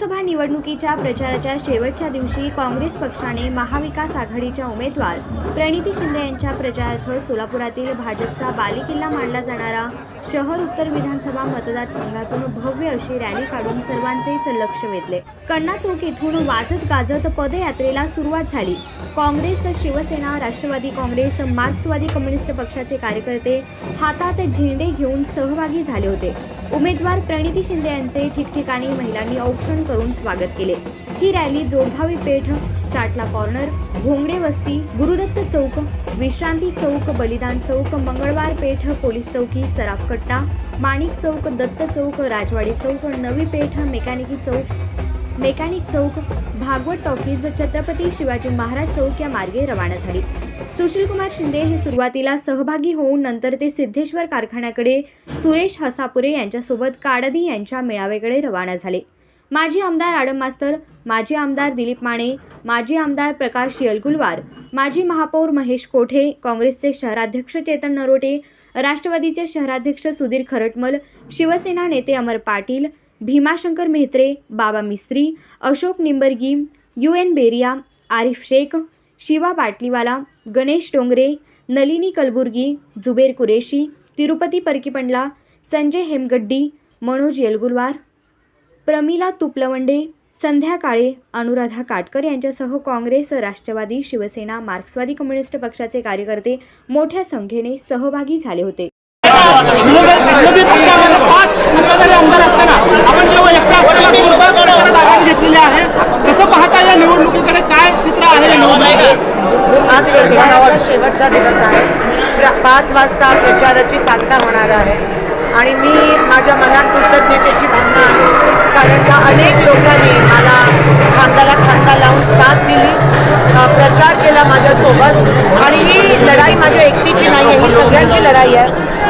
लोकसभा निवडणुकीच्या प्रचाराच्या शेवटच्या दिवशी काँग्रेस पक्षाने महाविकास आघाडीच्या उमेदवार प्रणिती शिंदे यांच्या प्रचारार्थ सोलापुरातील भाजपचा बालेकिल्ला मानला जाणारा शहर उत्तर विधानसभा मतदारसंघातून भव्य अशी रॅली काढून सर्वांचेच लक्ष वेधले. कण्णा चौक येथून वाजत गाजत पदयात्रेला सुरुवात झाली. काँग्रेस शिवसेना राष्ट्रवादी काँग्रेस मार्क्सवादी कम्युनिस्ट पक्षाचे कार्यकर्ते हातात झेंडे घेऊन सहभागी झाले होते. उमेदवार प्रणिती शिंदे यांचे ठिकठिकाणी महिलांनी औक्षण करून स्वागत केले. ही रॅली जोडभावी पेठ चाटला कॉर्नर घोंगडे वस्ती गुरुदत्त चौक विश्रांती चौक बलिदान चौक मंगळवार पेठ पोलीस चौकी सराफ कट्टा माणिक चौक दत्त चौक राजवाडी चौक नवी पेठ मेकॅनिकी चौक मेकॅनिक चौक भागवत टॉकीज छत्रपती शिवाजी महाराज चौक या मार्गे रवाना झाली. सुशीलकुमार शिंदे हे सुरुवातीला सहभागी होऊन नंतर ते सिद्धेश्वर कारखान्याकडे सुरेश हसापुरे यांच्यासोबत काडदी यांच्या मेळाव्याकडे रवाना झाले. माजी आमदार आडम मास्तर माजी आमदार दिलीप माने माजी आमदार प्रकाश येलगुलवार माजी महापौर महेश कोठे काँग्रेसचे शहराध्यक्ष चेतन नरोटे राष्ट्रवादीचे शहराध्यक्ष सुधीर खरटमल शिवसेना नेते अमर पाटील भीमाशंकर मेहत्रे बाबा मिस्त्री अशोक निंबर्गी यू एन बेरिया आरिफ शेख शिवा बाटलीवाला गणेश डोंगरे नलिनी कलबुर्गी जुबेर कुरेशी तिरुपती परकीपंडला संजय हेमगड्डी मनोज येलगुलवार प्रमिला तुपलवंडे संध्या काळे अनुराधा काटकर यांच्यासह काँग्रेस राष्ट्रवादी शिवसेना मार्क्सवादी कम्युनिस्ट पक्षाचे कार्यकर्ते मोठ्या संख्येने सहभागी झाले होते. आपण जेव्हा आहे कसं पाहता या निवडणुकीकडे काय आज प्रचाराचा शेवटचा दिवस आहे. प्र- पाच वाजता प्रचाराची सांगता होणार आहे. आणि मी माझ्या मनात कृतज्ञतेची भावना आहे. कारण का अनेक लोकांनी मला खांद्याला खांदा लावून साथ दिली प्रचार केला माझ्यासोबत. आणि ही लढाई माझ्या एकटीची नाही आहे ही सगळ्यांची लढाई आहे.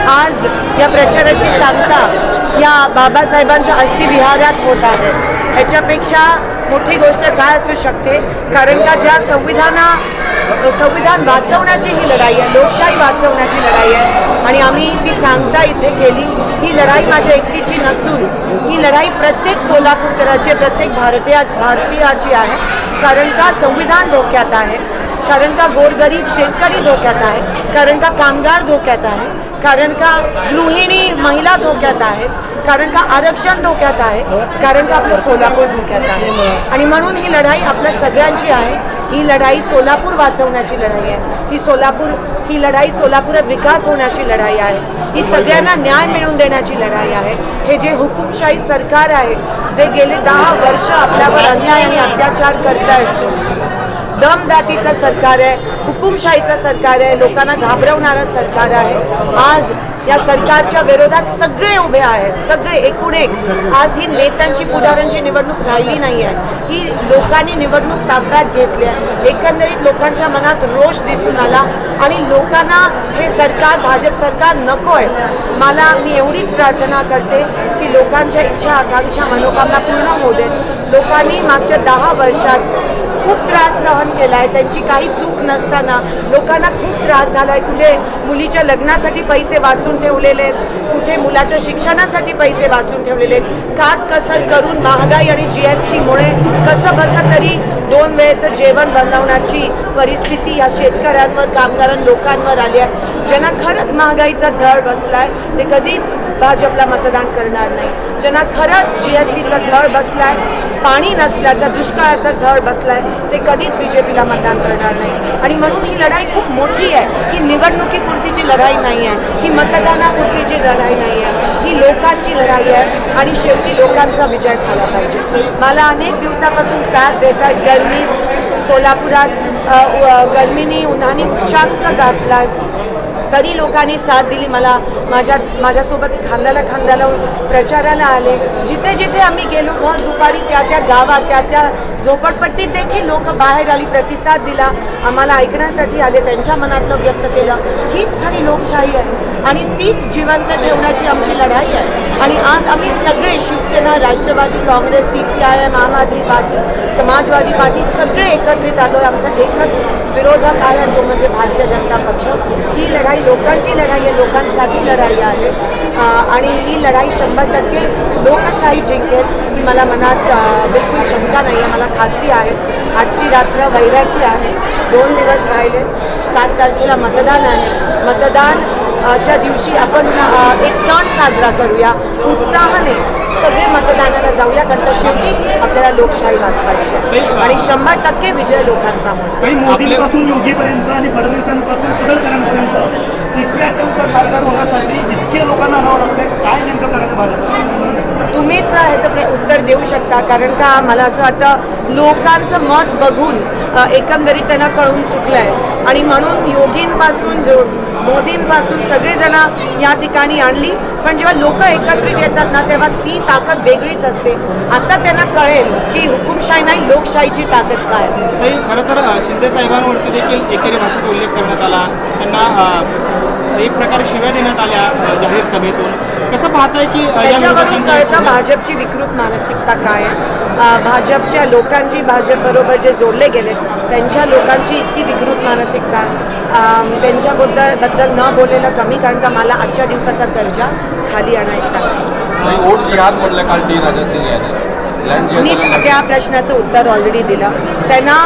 आज या प्रचाराची सांगता या बाबासाहेबांच्या अस्थिविहारात होत आहे. ह्याच्यापेक्षा मोठी गोष्ट काय असू शकते? कारण का ज्या संविधाना संविधान वाचवण्याची ही लढाई आहे लोकशाही वाचवण्याची लढाई आहे आणि आम्ही ती सांगता इथे केली ही लढाई माझ्या एकटीची नसून ही लढाई प्रत्येक सोलापूरकराची प्रत्येक भारतीया भारतीयाची आहे. कारण का संविधान धोक्यात आहे? कारण का गोरगरीब शेतकरी धोक्यात आहे? कारण का कामगार धोक्यात आहे? कारण का गृहिणी महिला धोक्यात आहेत कारण का आरक्षण धोक्यात आहे? कारण का आपलं सोलापूर धोक्यात आहे? आणि म्हणून ही लढाई आपल्या सगळ्यांची आहे. ही लढाई सोलापूर वाचवण्याची लढाई आहे. ही सोलापूर ही लढाई सोलापुरात विकास होण्याची लढाई आहे. ही सगळ्यांना न्याय मिळवून देण्याची लढाई आहे. हे जे हुकुमशाही सरकार आहे जे गेले दहा वर्ष आपल्यावर अन्याय आणि अत्याचार करत आहेत दमदाटीचं सरकार आहे हुकुमशाहीचं सरकार आहे लोकांना घाबरवणारं सरकार आहे. आज या सरकारच्या विरोधात सगळे उभे आहेत सगळे एकूण एक. आज ही नेत्यांची पुढाऱ्यांची निवडणूक राहिली नाही आहे. ही लोकांनी निवडणूक ताब्यात घेतली आहे. एकंदरीत लोकांच्या मनात रोष दिसून आला आणि लोकांना हे सरकार भाजप सरकार नको आहे. मला मी एवढीच प्रार्थना करते की लोकांच्या इच्छा आकांक्षा मनोकामना पूर्ण होऊ देत. लोकांनी मागच्या दहा वर्षात खूप त्रास सहन केला आहे त्यांची काही चूक नसताना लोकांना खूप त्रास झाला आहे कुठे मुलीच्या लग्नासाठी पैसे वाचून ठेवलेले आहेत? कुठे मुलाच्या शिक्षणासाठी पैसे वाचून ठेवलेले आहेत? काटकसर करून महागाई आणि जी एस टीमुळे कसं बसं तरी दोन वेळेचं जेवण बनवण्याची परिस्थिती या शेतकऱ्यांवर कामगारां लोकांवर आली आहे. ज्यांना खरंच महागाईचा झळ बसलाय ते कधीच भाजपला मतदान करणार नाही. ज्यांना खरंच जी एस टीचा झळ बसलाय पाणी नसल्याचा दुष्काळाचा झळ बसलाय ते कधीच बी जे पीला मतदान करणार नाही. आणि म्हणून ही लढाई खूप मोठी आहे. ही निवडणुकीपुरतीची लढाई नाही आहे. ही मतदानापुरतीची लढाई नाही आहे. ही लोकांची लढाई आहे. आणि शेवटी लोकांचा विजय झाला पाहिजे. मला अनेक दिवसापासून साथ देत आहेत सोलापुरात अ, उ- गरमीनी उन्हाने उच्चांक गाठला तरी लोकांनी साथ दिली मला माझ्या माझ्यासोबत खांद्याला खांद्याला प्रचाराला आले. जिथे जिथे आम्ही गेलो भर दुपारी त्या त्या गावात त्या त्या झोपडपट्टीत देखील लोक बाहेर आली प्रतिसाद दिला. आम्हाला ऐकण्यासाठी आले त्यांच्या मनातलं व्यक्त केलं. हीच खरी लोकशाही आहे आणि तीच जिवंत ठेवण्याची आमची लढाई आहे. आणि आज आम्ही सगळे Shiv Sena Rashtrawadi Congress C P I M Aam Aadmi Party Samajwadi party सगळे एकत्रित आलो आहे आमचा एकच विरोधक आहे तो म्हणजे भारतीय जनता पक्ष. ही लढाई लोकांची लढाई आहे लोकांसाठी लढाई आहे. आणि ही लढाई शंभर टक्के लोकशाही जिंकेल ही मला मनात बिलकुल शंका नाही आहे मला खात्री आहे. आजची रात्र वैराची आहे. दोन दिवस राहिले सात तारखेला मतदान आहे. मतदान च्या दिवशी आपण एक सण साजरा करूया. उत्साहाने सगळे मतदानाला जाऊया कारण का शेवटी आपल्याला लोकशाही वाचवायची आहे. आणि शंभर टक्के विजय लोकांचा मोदींपासून योगीपर्यंत आणि फडणवीसांपासून पडळकरांपर्यंत तिसऱ्या टर्मचा खासदार होण्यासाठी इतके लोकांना राहावं लागतंय. काय नेमकं करायचं भाजप? तुम्हीच ह्याचं उत्तर देऊ शकता कारण का मला असं वाटतं लोकांचं मत बघून एकंदरीत त्यांना कळून चुकलं आहे आणि म्हणून योगींपासून जो मोदींपासून सगळेजण या ठिकाणी आणली. पण जेव्हा लोक एकत्रित येतात ना तेव्हा ती ताकद वेगळीच असते. आता त्यांना कळेल की हुकुमशाही नाही लोकशाहीची ताकद काय असते. खरं तर शिंदे साहेबांवरती देखील एकेरी भाषेत उल्लेख करण्यात आला. त्यांना एक प्रकारे शिव्या देण्यात आल्या जाहीर सभेतून. कसं पाहताय की त्याच्यावरून कळतं भाजपची विकृत मानसिकता काय आहे. भाजपच्या लोकांची भाजपबरोबर जे जोडले गेले त्यांच्या लोकांची इतकी विकृत मानसिकता त्यांच्याबद्दल बद्दल न बोललेलं कमी कारण का मला आजच्या दिवसाचा दर्जा खाली आणायचा आहे. आणि ओट जिहाद म्हणलं काल टी राजा सिंग यांनी. लँड मी त्या प्रश्नाचं उत्तर ऑलरेडी दिलं. त्यांना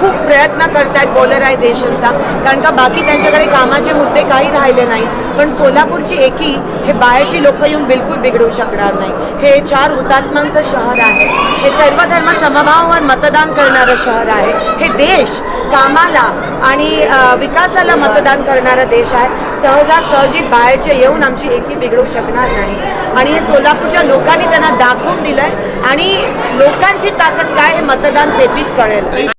खूप प्रयत्न करत आहेत पोलरायझेशनचा कारण का बाकी त्यांच्याकडे कामाचे मुद्दे काही राहिले नाहीत. पण सोलापूरची एकी हे बाहेरची लोक येऊन बिलकुल बिघडू शकणार नाही. हे चार हुतात्म्यांचं शहर आहे. हे सर्व धर्म समभावावर मतदान करणारं शहर आहे. हे देश कामाला आणि विकासाला मतदान करणारा देश आहे. सहजासहजी बाहेरचे येऊन आमची एकी बिघडू शकणार नाही. आणि हे सोलापूरच्या लोकांनी त्यांना दाखवून दिलं आहे आणि लोकांची ताकद काय हे मतदान पेटीत कळेल.